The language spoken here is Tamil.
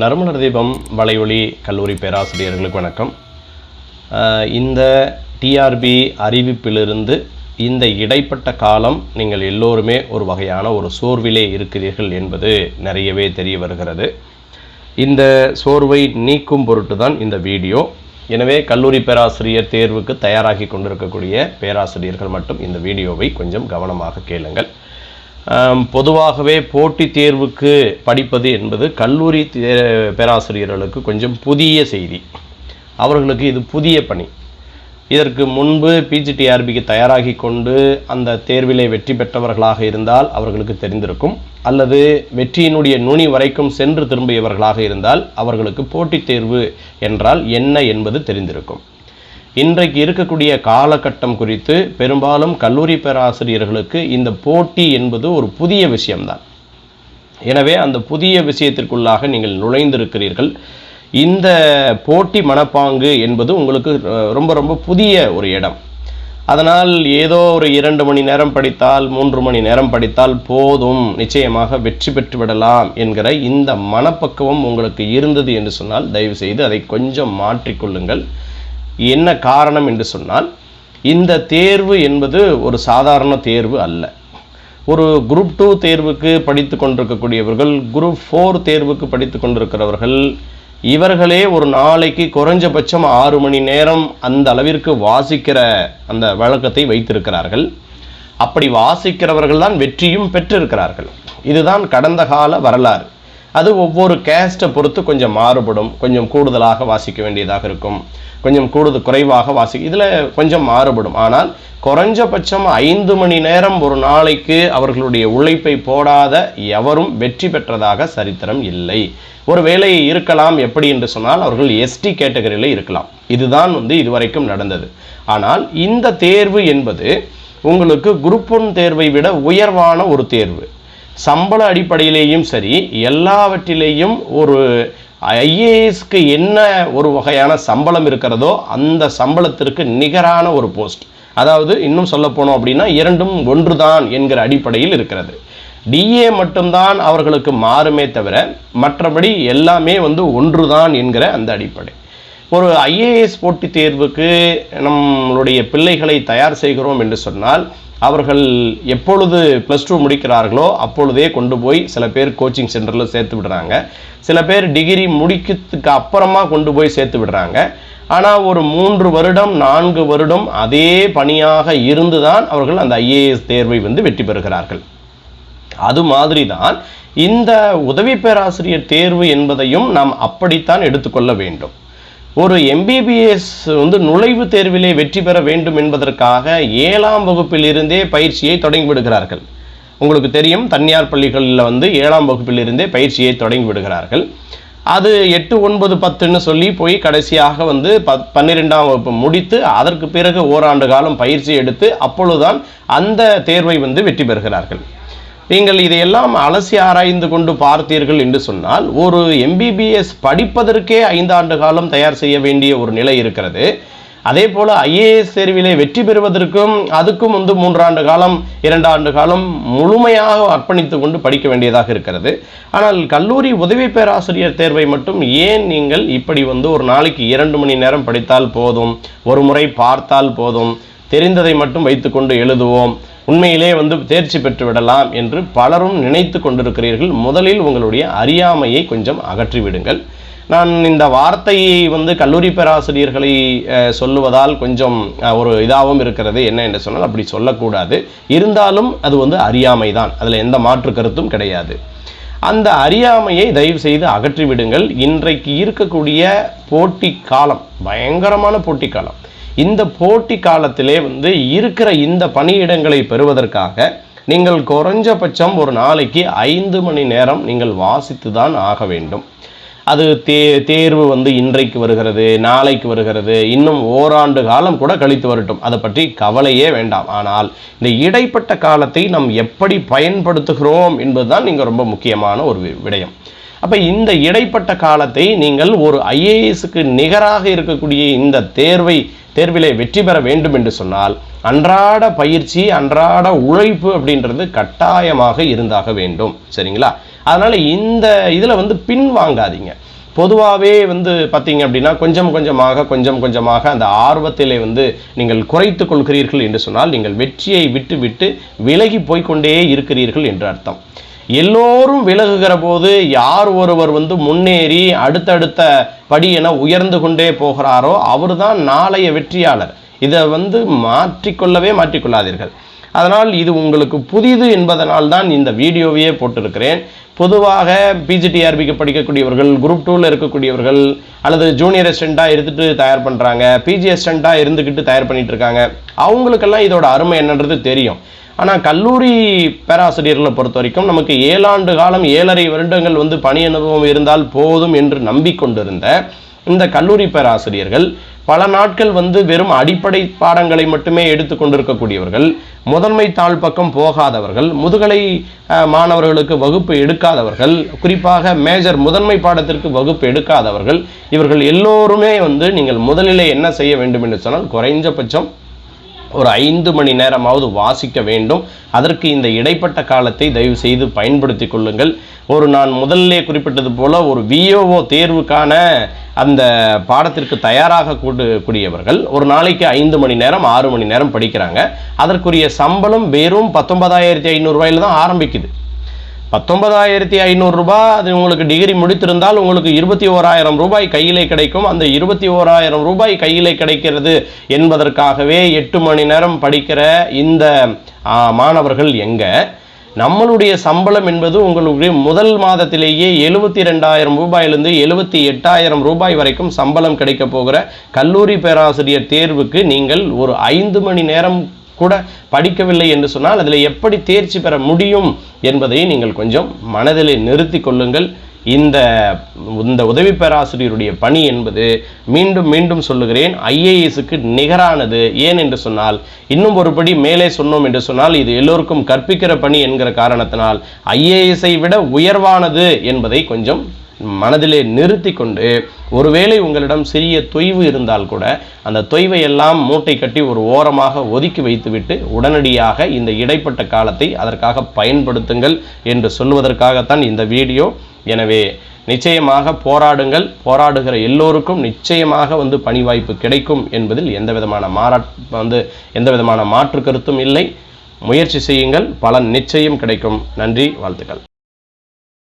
நறுமணர் தீபம் வலையொலி கல்லூரி பேராசிரியர்களுக்கு வணக்கம். இந்த டிஆர்பி அறிவிப்பிலிருந்து இந்த இடைப்பட்ட காலம் நீங்கள் எல்லோருமே ஒரு வகையான ஒரு சோர்விலே இருக்கிறீர்கள் என்பது நிறையவே தெரிய வருகிறது. இந்த சோர்வை நீக்கும் பொருட்டு தான் இந்த வீடியோ. எனவே கல்லூரி பேராசிரியர் தேர்வுக்கு தயாராகி கொண்டிருக்கக்கூடிய பேராசிரியர்கள் மட்டும் இந்த வீடியோவை கொஞ்சம் கவனமாக கேளுங்கள். பொதுவாகவே போட்டித் தேர்வுக்கு படிப்பது என்பது கல்லூரி தே- பேராசிரியர்களுக்கு கொஞ்சம் புதிய செய்தி. அவர்களுக்கு இது புதிய பணி. இதற்கு முன்பு பிஜிடிஆர்பிக்கு தயாராகி கொண்டு அந்த தேர்விலே வெற்றி பெற்றவர்களாக இருந்தால் அவர்களுக்கு தெரிந்திருக்கும். அல்லது வெற்றியினுடைய நுனி வரைக்கும் சென்று திரும்பியவர்களாக இருந்தால் அவர்களுக்கு போட்டித் தேர்வு என்றால் என்ன என்பது தெரிந்திருக்கும். இன்றைக்கு இருக்கக்கூடிய காலகட்டம் குறித்து பெரும்பாலும் கல்லூரி பேராசிரியர்களுக்கு இந்த போட்டி என்பது ஒரு புதிய விஷயம்தான். எனவே அந்த புதிய விஷயத்திற்குள்ளாக நீங்கள் நுழைந்திருக்கிறீர்கள். இந்த போட்டி மனப்பாங்கு என்பது உங்களுக்கு ரொம்ப ரொம்ப புதிய ஒரு இடம். அதனால் ஏதோ ஒரு இரண்டு மணி நேரம் படித்தால் மூன்று மணி நேரம் படித்தால் போதும் நிச்சயமாக வெற்றி பெற்று விடலாம் என்கிற இந்த மனப்பக்குவம் உங்களுக்கு இருந்தது என்று சொன்னால் தயவு செய்து அதை கொஞ்சம் மாற்றிக்கொள்ளுங்கள். என்ன காரணம் என்று சொன்னால் இந்த தேர்வு என்பது ஒரு சாதாரண தேர்வு அல்ல. ஒரு குரூப் டூ தேர்வுக்கு படித்து கொண்டிருக்கக்கூடியவர்கள் குரூப் ஃபோர் தேர்வுக்கு படித்து கொண்டிருக்கிறவர்கள் இவர்களே ஒரு நாளைக்கு குறைஞ்சபட்சம் ஆறு மணி நேரம் அந்த அளவிற்கு வாசிக்கிற அந்த வழக்கத்தை வைத்திருக்கிறார்கள். அப்படி வாசிக்கிறவர்கள் தான் வெற்றியும் பெற்றிருக்கிறார்கள். இதுதான் கடந்த கால வரலாறு. அது ஒவ்வொரு கேஸ்ட்டை பொறுத்து கொஞ்சம் மாறுபடும் கொஞ்சம் கூடுதலாக வாசிக்க வேண்டியதாக இருக்கும். கொஞ்சம் கூடுதல் குறைவாக வாசி இதில் கொஞ்சம் மாறுபடும். ஆனால் குறைஞ்சபட்சம் ஐந்து மணி நேரம் ஒரு நாளைக்கு அவர்களுடைய உழைப்பை போடாத எவரும் வெற்றி பெற்றதாக சரித்திரம் இல்லை. ஒரு வேலை இருக்கலாம் எப்படி என்று சொன்னால் அவர்கள் எஸ்டி கேட்டகரியில் இருக்கலாம். இதுதான் வந்து இதுவரைக்கும் நடந்தது. ஆனால் இந்த தேர்வு என்பது உங்களுக்கு குரூப் ஒன் தேர்வை விட உயர்வான ஒரு தேர்வு. சம்பள அடிப்படையிலேயும் சரி எல்லாவற்றிலேயும் ஒரு ஐஏஎஸ்க்கு என்ன ஒரு வகையான சம்பளம் இருக்கிறதோ அந்த சம்பளத்திற்கு நிகரான ஒரு போஸ்ட். அதாவது இன்னும் சொல்ல போனோம் அப்படின்னா இரண்டும் ஒன்றுதான் என்கிற அடிப்படையில் இருக்கிறது. டிஏ மட்டும்தான் அவர்களுக்கு மாறுமே தவிர மற்றபடி எல்லாமே வந்து ஒன்றுதான் என்கிற அந்த அடிப்படை. ஒரு ஐஏஎஸ் போட்டித் தேர்வுக்கு நம்மளுடைய பிள்ளைகளை தயார் செய்கிறோம் என்று சொன்னால் அவர்கள் எப்பொழுது ப்ளஸ் டூ முடிக்கிறார்களோ அப்பொழுதே கொண்டு போய் சில பேர் கோச்சிங் சென்டரில் சேர்த்து விடுறாங்க. சில பேர் டிகிரி முடிக்கிறதுக்கு அப்புறமா கொண்டு போய் சேர்த்து விடுறாங்க. ஆனால் ஒரு மூன்று வருடம் நான்கு வருடம் அதே பணியாக இருந்து தான் அவர்கள் அந்த ஐஏஎஸ் தேர்வை வந்து வெற்றி பெறுகிறார்கள். அது மாதிரி தான் இந்த உதவி பேராசிரியர் தேர்வு என்பதையும் நாம் அப்படித்தான் எடுத்துக்கொள்ள வேண்டும். ஒரு எம்பிபிஎஸ் வந்து நுழைவுத் தேர்விலே வெற்றி பெற வேண்டும் என்பதற்காக ஏழாம் வகுப்பில் இருந்தே பயிற்சியை தொடங்கி விடுகிறார்கள். உங்களுக்கு தெரியும் தனியார் பள்ளிகளில் வந்து ஏழாம் வகுப்பில் இருந்தே பயிற்சியை தொடங்கி விடுகிறார்கள். அது எட்டு ஒன்பது பத்துன்னு சொல்லி போய் கடைசியாக வந்து ப பன்னிரெண்டாம் வகுப்பு முடித்து அதற்கு பிறகு ஓராண்டு காலம் பயிற்சி எடுத்து அப்பொழுதுதான் அந்த தேர்வை வந்து வெற்றி பெறுகிறார்கள். நீங்கள் இதையெல்லாம் அலசி ஆராய்ந்து கொண்டு பார்த்தீர்கள் என்று சொன்னால் ஒரு எம்பிபிஎஸ் படிப்பதற்கே ஐந்தாண்டு காலம் தயார் செய்ய வேண்டிய ஒரு நிலை இருக்கிறது. அதே போல ஐஏஎஸ் தேர்விலே வெற்றி பெறுவதற்கும் அதுக்கும் வந்து மூன்றாண்டு காலம் இரண்டு ஆண்டு காலம் முழுமையாக அர்ப்பணித்து கொண்டு படிக்க வேண்டியதாக இருக்கிறது. ஆனால் கல்லூரி உதவி பேராசிரியர் தேர்வை மட்டும் ஏன் நீங்கள் இப்படி வந்து ஒரு நாளைக்கு இரண்டு மணி நேரம் படித்தால் போதும் ஒரு முறை பார்த்தால் போதும் தெரிந்ததை மட்டும் வைத்துக்கொண்டு எழுதுவோம்? உண்மையிலே வந்து தேர்ச்சி பெற்று விடலாம் என்று பலரும் நினைத்து கொண்டிருக்கிறீர்கள். முதலில் உங்களுடைய அறியாமையை கொஞ்சம் அகற்றிவிடுங்கள். நான் இந்த வார்த்தையை வந்து கல்லூரி பேராசிரியர்களை சொல்லுவதால் கொஞ்சம் ஒரு இதாகவும் இருக்கிறது. என்ன என்று சொன்னால் அப்படி சொல்லக்கூடாது. இருந்தாலும் அது வந்து அறியாமை தான் அதில் எந்த மாற்று கருத்தும் கிடையாது. அந்த அறியாமையை தயவு செய்து அகற்றிவிடுங்கள். இன்றைக்கு இருக்கக்கூடிய போட்டி காலம் பயங்கரமான போட்டி காலம். இந்த போட்டி காலத்திலே வந்து இருக்கிற இந்த பணியிடங்களை பெறுவதற்காக நீங்கள் குறைஞ்சபட்சம் ஒரு நாளைக்கு ஐந்து மணி நேரம் நீங்கள் வாசித்து தான் ஆக வேண்டும். அது தே தேர்வு வந்து இன்றைக்கு வருகிறது நாளைக்கு வருகிறது இன்னும் ஓராண்டு காலம் கூட கழித்து வரட்டும். அதை பற்றி கவலையே வேண்டாம். ஆனால் இந்த இடைப்பட்ட காலத்தை நாம் எப்படி பயன்படுத்துகிறோம் என்பதுதான் நீங்கள் ரொம்ப முக்கியமான ஒரு வி- விடயம். அப்போ இந்த இடைப்பட்ட காலத்தை நீங்கள் ஒரு ஐஏஎஸ்க்கு நிகராக இருக்கக்கூடிய இந்த தேர்வை தேர்விலே வெற்றி பெற வேண்டும் என்று சொன்னால் அன்றாட பயிற்சி அன்றாட உழைப்பு அப்படின்றது கட்டாயமாக இருந்தாக வேண்டும். சரிங்களா? அதனால் இந்த இதில் வந்து பின் வாங்காதீங்க பொதுவாகவே வந்து பார்த்தீங்க அப்படின்னா கொஞ்சம் கொஞ்சமாக கொஞ்சம் கொஞ்சமாக அந்த ஆர்வத்திலே வந்து நீங்கள் குறைத்து கொள்கிறீர்கள் என்று சொன்னால் நீங்கள் வெற்றியை விட்டு விட்டு விலகி போய்க்கொண்டே இருக்கிறீர்கள் என்று அர்த்தம். எல்லோரும் விலகுகிற போது யார் ஒருவர் வந்து முன்னேறி அடுத்தடுத்த படி என உயர்ந்து கொண்டே போகிறாரோ அவர்தான் நாளைய வெற்றியாளர். இதை வந்து மாற்றிக்கொள்ளவே மாற்றிக்கொள்ளாதீர்கள். அதனால் இது உங்களுக்கு புதிது என்பதனால் தான் இந்த வீடியோவையே போட்டிருக்கிறேன். பொதுவாக பிஜிடிஆர்பிக்கு படிக்கக்கூடியவர்கள் குரூப் டூவில் இருக்கக்கூடியவர்கள் அல்லது ஜூனியர் அசிஸ்டண்ட்டாக இருந்துட்டு தயார் பண்ணுறாங்க பிஜி அசிஸ்டண்ட்டாக இருந்துக்கிட்டு தயார் பண்ணிகிட்டு இருக்காங்க அவங்களுக்கெல்லாம் இதோட அருமை என்னன்றது தெரியும். ஆனால் கல்லூரி பேராசிரியர்களை பொறுத்த வரைக்கும் நமக்கு ஏழாண்டு காலம் ஏழரை வருடங்கள் வந்து பணி அனுபவம் இருந்தால் போதும் என்று நம்பிக்கொண்டிருந்த இந்த கல்லூரி பேராசிரியர்கள் பல நாட்கள் வந்து வெறும் அடிப்படை பாடங்களை மட்டுமே எடுத்து கொண்டிருக்கக்கூடியவர்கள் முதன்மை தாழ் பக்கம் போகாதவர்கள் முதுகலை மாணவர்களுக்கு வகுப்பு எடுக்காதவர்கள் குறிப்பாக மேஜர் முதன்மை பாடத்திற்கு வகுப்பு எடுக்காதவர்கள் இவர்கள் எல்லோருமே வந்து நீங்கள் முதலிலே என்ன செய்ய வேண்டும் என்று சொன்னால் குறைஞ்சபட்சம் ஒரு ஐந்து மணி நேரமாவது வாசிக்க வேண்டும். அதற்கு இந்த இடைப்பட்ட காலத்தை தயவு செய்து பயன்படுத்தி கொள்ளுங்கள். ஒரு நான் முதல்லே குறிப்பிட்டது போல ஒரு விஓஓ தேர்வுக்கான அந்த பாடத்திற்கு தயாராக கூடியவர்கள் ஒரு நாளைக்கு ஐந்து மணி நேரம் ஆறு மணி நேரம் படிக்கிறாங்க. அதற்குரிய சம்பளம் வெறும் பத்தொன்பதாயிரத்தி ஐநூறுரூவாயில தான் ஆரம்பிக்குது. பத்தொன்பதாயிரத்தி ஐநூறு ரூபாய் அது உங்களுக்கு டிகிரி முடித்திருந்தால் உங்களுக்கு இருபத்தி ஓராயிரம் ரூபாய் கையிலே கிடைக்கும். அந்த இருபத்தி ஓராயிரம் ரூபாய் கையிலே கிடைக்கிறது என்பதற்காகவே எட்டு மணி நேரம் படிக்கிற இந்த மாணவர்கள் எங்க? நம்மளுடைய சம்பளம் என்பது உங்களுடைய முதல் மாதத்திலேயே எழுபத்தி ரெண்டாயிரம் ரூபாயிலிருந்து எழுபத்தி எட்டாயிரம் ரூபாய் வரைக்கும் சம்பளம் கிடைக்க போகிற கல்லூரி பேராசிரியர் தேர்வுக்கு நீங்கள் ஒரு ஐந்து மணி நேரம் கூட படிக்கவில்லை என்று சொன்னால் அதில் எப்படி தேர்ச்சி பெற முடியும் என்பதை நீங்கள் கொஞ்சம் மனதிலே நிறுத்தி கொள்ளுங்கள். இந்த இந்த உதவி பேராசிரியருடைய பணி என்பது மீண்டும் மீண்டும் சொல்லுகிறேன் ஐஏஎஸுக்கு நிகரானது. ஏன் என்று சொன்னால் இன்னும் ஒருபடி மேலே சொன்னோம் என்று சொன்னால் இது எல்லோருக்கும் கற்பிக்கிற பணி என்கிற காரணத்தினால் ஐஏஎஸை விட உயர்வானது என்பதை கொஞ்சம் மனதிலே நிறுத்தி கொண்டு ஒருவேளை உங்களிடம் சிறிய தொய்வு இருந்தால் கூட அந்த தொய்வை எல்லாம் மூட்டை கட்டி ஒரு ஓரமாக ஒதுக்கி வைத்துவிட்டு உடனடியாக இந்த இடைப்பட்ட காலத்தை அதற்காக பயன்படுத்துங்கள் என்று சொல்வதற்காகத்தான் இந்த வீடியோ. எனவே நிச்சயமாக போராடுங்கள். போராடுகிற எல்லோருக்கும் நிச்சயமாக வந்து பணி வாய்ப்பு கிடைக்கும் என்பதில் எந்த விதமான மாறா வந்து எந்த விதமான மாற்று கருத்தும் இல்லை. முயற்சி செய்யுங்கள். பலன் நிச்சயம் கிடைக்கும். நன்றி. வாழ்த்துக்கள்.